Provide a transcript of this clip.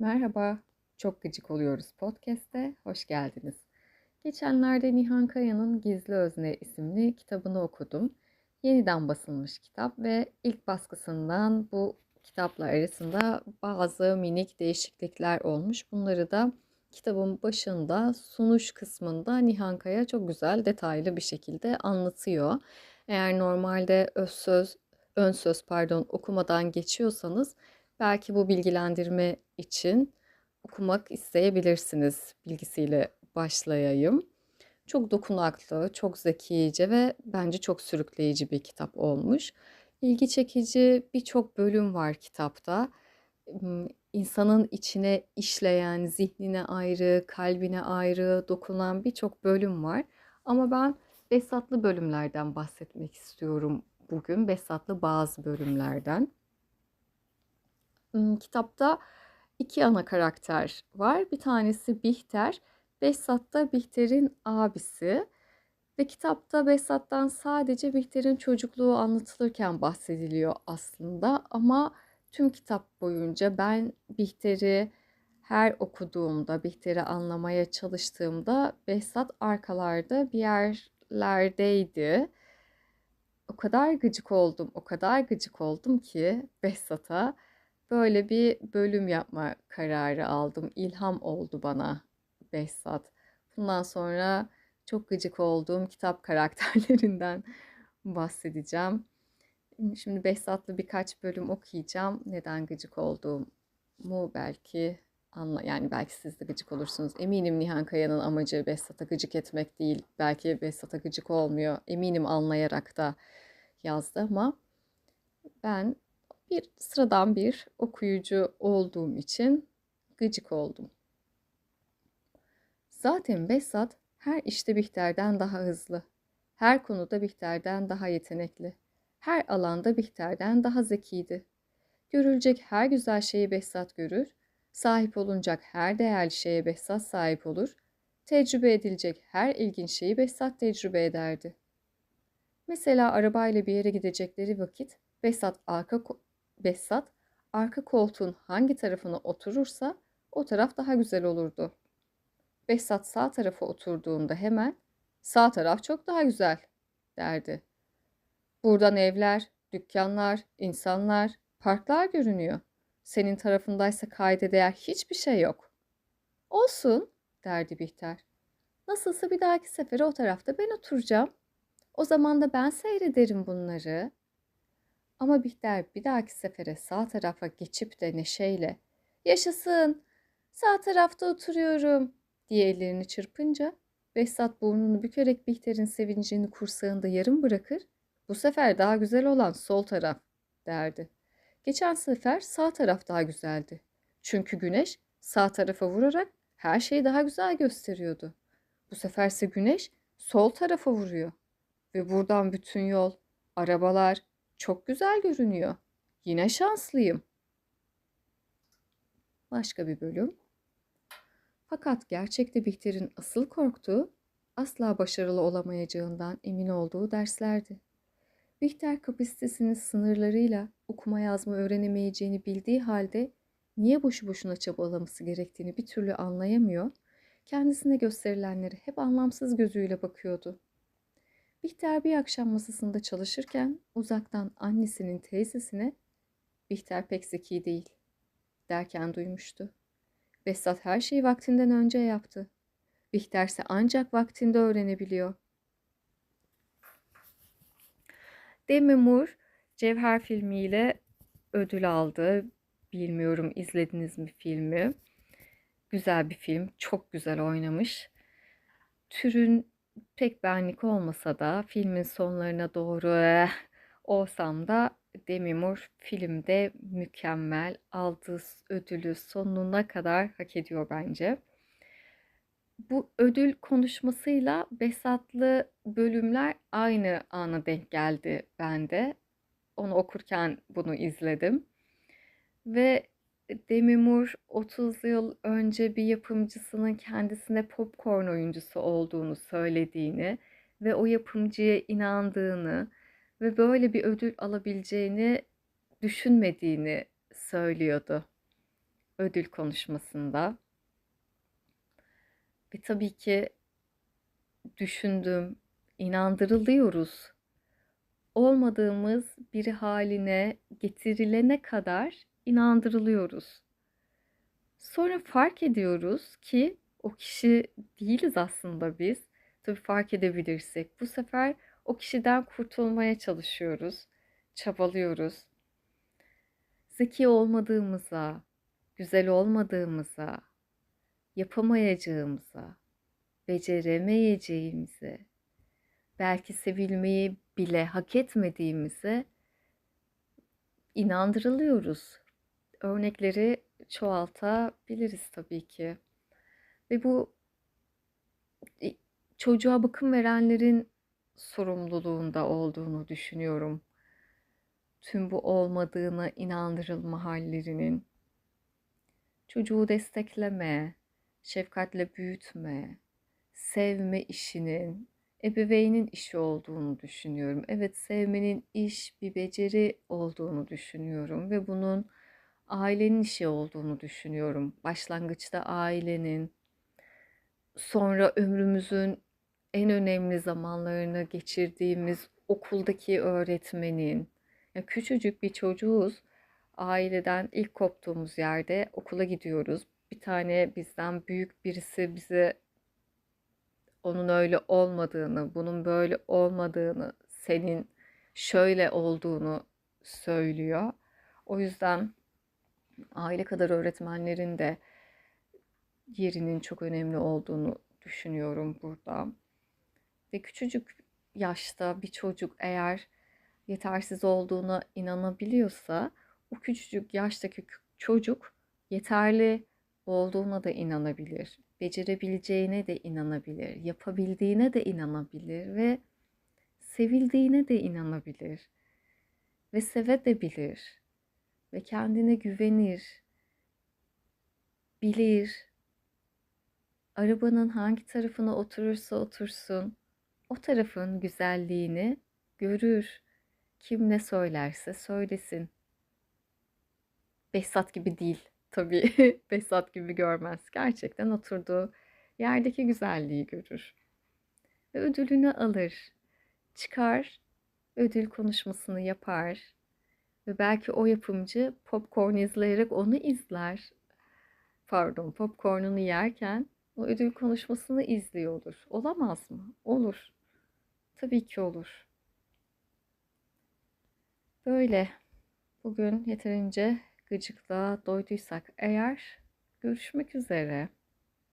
Merhaba, Çok Gıcık Oluyoruz podcast'e hoş geldiniz. Geçenlerde Nihan Kaya'nın Gizli Özne isimli kitabını okudum. Yeniden basılmış kitap ve ilk baskısından bu kitaplar arasında bazı minik değişiklikler olmuş. Bunları da kitabın başında sunuş kısmında Nihan Kaya çok güzel detaylı bir şekilde anlatıyor. Eğer normalde öz söz, ön söz pardon okumadan geçiyorsanız belki bu bilgilendirme için okumak isteyebilirsiniz bilgisiyle başlayayım. Çok dokunaklı, çok zekice ve bence çok sürükleyici bir kitap olmuş. İlgi çekici birçok bölüm var kitapta. İnsanın içine işleyen, zihnine ayrı, kalbine ayrı dokunan birçok bölüm var. Ama ben Besatlı bölümlerden bahsetmek istiyorum bugün. Besatlı bazı bölümlerden. Kitapta iki ana karakter var. Bir tanesi Bihter. Behzat da Bihter'in abisi. Ve kitapta Behzat'tan sadece Bihter'in çocukluğu anlatılırken bahsediliyor aslında. Ama tüm kitap boyunca ben Bihter'i her okuduğumda, Bihter'i anlamaya çalıştığımda Behzat arkalarda bir yerlerdeydi. O kadar gıcık oldum, o kadar gıcık oldum ki Behzat'a böyle bir bölüm yapma kararı aldım. İlham oldu bana Behzat. Bundan sonra çok gıcık olduğum kitap karakterlerinden bahsedeceğim. Şimdi Behzat'lı birkaç bölüm okuyacağım. Neden gıcık olduğumu belki anla yani belki siz de gıcık olursunuz. Eminim Nihan Kaya'nın amacı Behzat'a gıcık etmek değil. Belki Behzat'a gıcık olmuyor. Eminim anlayarak da yazdı ama ben bir sıradan bir okuyucu olduğum için gıcık oldum. Zaten Besat her işte Bihter'den daha hızlı, her konuda Bihter'den daha yetenekli, her alanda Bihter'den daha zekiydi. Görülecek her güzel şeyi Behzat görür, sahip olunacak her değerli şeye Behzat sahip olur, tecrübe edilecek her ilginç şeyi Behzat tecrübe ederdi. Mesela arabayla bir yere gidecekleri vakit Behzat arka Behzat arka koltuğun hangi tarafına oturursa o taraf daha güzel olurdu. Behzat sağ tarafa oturduğunda hemen sağ taraf çok daha güzel derdi. Buradan evler, dükkanlar, insanlar, parklar görünüyor. Senin tarafındaysa kayda değer hiçbir şey yok. Olsun derdi Bihter. Nasılsa bir dahaki sefere o tarafta ben oturacağım. O zaman da ben seyrederim bunları. Ama Bihter bir dahaki sefere sağ tarafa geçip de neşeyle ''Yaşasın, sağ tarafta oturuyorum'' diye ellerini çırpınca Behzat burnunu bükerek Bihter'in sevincini kursağında yarım bırakır, ''Bu sefer daha güzel olan sol taraf'' derdi. Geçen sefer sağ taraf daha güzeldi. Çünkü güneş sağ tarafa vurarak her şeyi daha güzel gösteriyordu. Bu seferse güneş sol tarafa vuruyor. Ve buradan bütün yol, arabalar, çok güzel görünüyor. Yine şanslıyım. Başka bir bölüm. Fakat gerçekte Bihter'in asıl korktuğu asla başarılı olamayacağından emin olduğu derslerdi. Bihter kapasitesinin sınırlarıyla okuma yazma öğrenemeyeceğini bildiği halde niye boşu boşuna çabalaması gerektiğini bir türlü anlayamıyor, kendisine gösterilenleri hep anlamsız gözüyle bakıyordu. Bihter bir akşam masasında çalışırken uzaktan annesinin teyzesine Bihter pek zeki değil derken duymuştu. Behzat her şeyi vaktinden önce yaptı. Bihter ise ancak vaktinde öğrenebiliyor. Demi Moore Cevher filmiyle ödül aldı. Bilmiyorum izlediniz mi filmi? Güzel bir film. Çok güzel oynamış. Türün pek benlik olmasa da filmin sonlarına doğru eh, olsam da Demi Moore filmde mükemmel. Aldığı ödülü sonuna kadar hak ediyor bence. Bu ödül konuşmasıyla Besatlı bölümler aynı ana denk geldi bende. Onu okurken bunu izledim. Ve Demi Moore 30 yıl önce bir yapımcısının kendisine popcorn oyuncusu olduğunu söylediğini ve o yapımcıya inandığını ve böyle bir ödül alabileceğini düşünmediğini söylüyordu. ödül konuşmasında. Ve tabii ki düşündüm, inandırılıyoruz. Olmadığımız biri haline getirilene kadar inandırılıyoruz. Sonra fark ediyoruz ki o kişi değiliz aslında biz. Tabii fark edebilirsek. Bu sefer o kişiden kurtulmaya çalışıyoruz, çabalıyoruz. Zeki olmadığımıza, güzel olmadığımıza, yapamayacağımıza, beceremeyeceğimize, belki sevilmeyi bile hak etmediğimize inandırılıyoruz. Örnekleri çoğaltabiliriz tabii ki. Ve bu çocuğa bakım verenlerin sorumluluğunda olduğunu düşünüyorum. Tüm bu olmadığına inandırılma hallerinin. Çocuğu destekleme, şefkatle büyütme, sevme işinin ebeveynin işi olduğunu düşünüyorum. Evet sevmenin iş bir beceri olduğunu düşünüyorum ve bunun ailenin işi olduğunu düşünüyorum. Başlangıçta ailenin, sonra ömrümüzün en önemli zamanlarını geçirdiğimiz okuldaki öğretmenin, ya küçücük bir çocuğuz, aileden ilk koptuğumuz yerde okula gidiyoruz. Bir tane bizden büyük birisi bize onun öyle olmadığını, bunun böyle olmadığını, senin şöyle olduğunu söylüyor. O yüzden aile kadar öğretmenlerin de yerinin çok önemli olduğunu düşünüyorum burada. Ve küçücük yaşta bir çocuk eğer yetersiz olduğuna inanabiliyorsa o küçücük yaştaki çocuk yeterli olduğuna da inanabilir. Becerebileceğine de inanabilir. Yapabildiğine de inanabilir ve sevildiğine de inanabilir. Ve sevebilir. Ve kendine güvenir. Bilir. Arabanın hangi tarafına oturursa otursun o tarafın güzelliğini görür. Kim ne söylerse söylesin. Behzat gibi değil tabii. Behzat gibi görmez. Gerçekten oturduğu yerdeki güzelliği görür. Ve ödülünü alır. Çıkar, ödül konuşmasını yapar. Ve belki o yapımcı popcorn izleyerek onu izler. Pardon, popcornunu yerken o ödül konuşmasını izliyor olur. Olamaz mı? Olur. Tabii ki olur. Böyle. Bugün yeterince gıcıklığa doyduysak eğer görüşmek üzere.